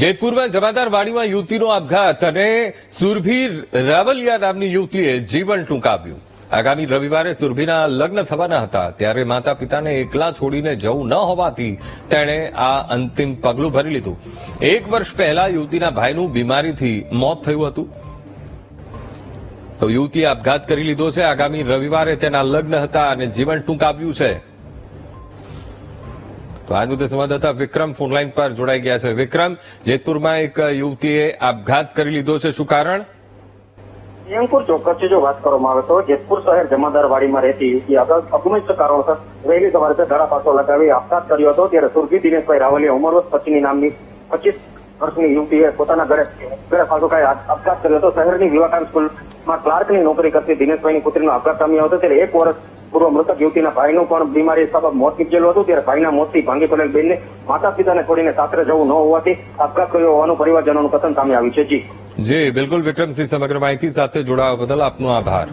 જેતપુરમાં જમાદાર વાડીમાં યુવતીનો આપઘાત અને સુરભી રાવલિયા નામની યુવતીએ જીવન ટૂંકાવ્યું. આગામી રવિવારે સુરભીના લગ્ન થવાના હતા, ત્યારે માતા પિતાને એકલા છોડીને જવું ન હોવાથી તેણે આ અંતિમ પગલું ભરી લીધું. એક વર્ષ પહેલા યુવતીના ભાઈનું બીમારીથી મોત થયું હતું. તો યુવતીએ આપઘાત કરી લીધો છે. આગામી રવિવારે તેના લગ્ન હતા અને જીવન ટૂંકાવ્યું છે. તો આજ મુદ્દે સંવાદદાતા વિક્રમ ફોનલાઈન પર જોડાઈ ગયા છે. વિક્રમ, જેતપુરમાં એક યુવતીએ આપઘાત કરી લીધો છે. શું કારણ? પ્રિયંકુર ચોક્કસથી જો વાત કરવામાં આવે તો જેતપુર શહેર જમાદારવાડીમાં રહેતી યુવતી અગ- અગમ્ય કારણોસર વહેલી સવારે ધડા લગાવી આપઘાત કર્યો હતો. ત્યારે સુરભી દિનેશભાઈ રાવલે ઉમરવત પછીની નામની પચીસ વર્ષની યુવતીએ પોતાના ઘરે ઘરે પાછો આપઘાત કર્યો હતો. શહેરની વિવાકાન સ્કૂલમાં ક્લાર્કની નોકરી કરતી દિનેશભાઈની પુત્રીનો આપઘાત પામ્યો હતો. ત્યારે એક વર્ષ પૂર્વ મૃતક યુવતીના ભાઈનું પણ બીમારી સબબ મોત નીપજેલું હતું. ત્યારે ભાઈના મોતથી ભાંગી પડેલ બેનને માતા પિતાને છોડીને સાસરે જવું ન હોવાથી આપઘાત કર્યો હોવાનું પરિવારજનોનું કથન સામે આવ્યું છે. જી. જી, બિલકુલ વિક્રમસિંહ, સમગ્ર માહિતી સાથે જોડાવા બદલ આપનો આભાર.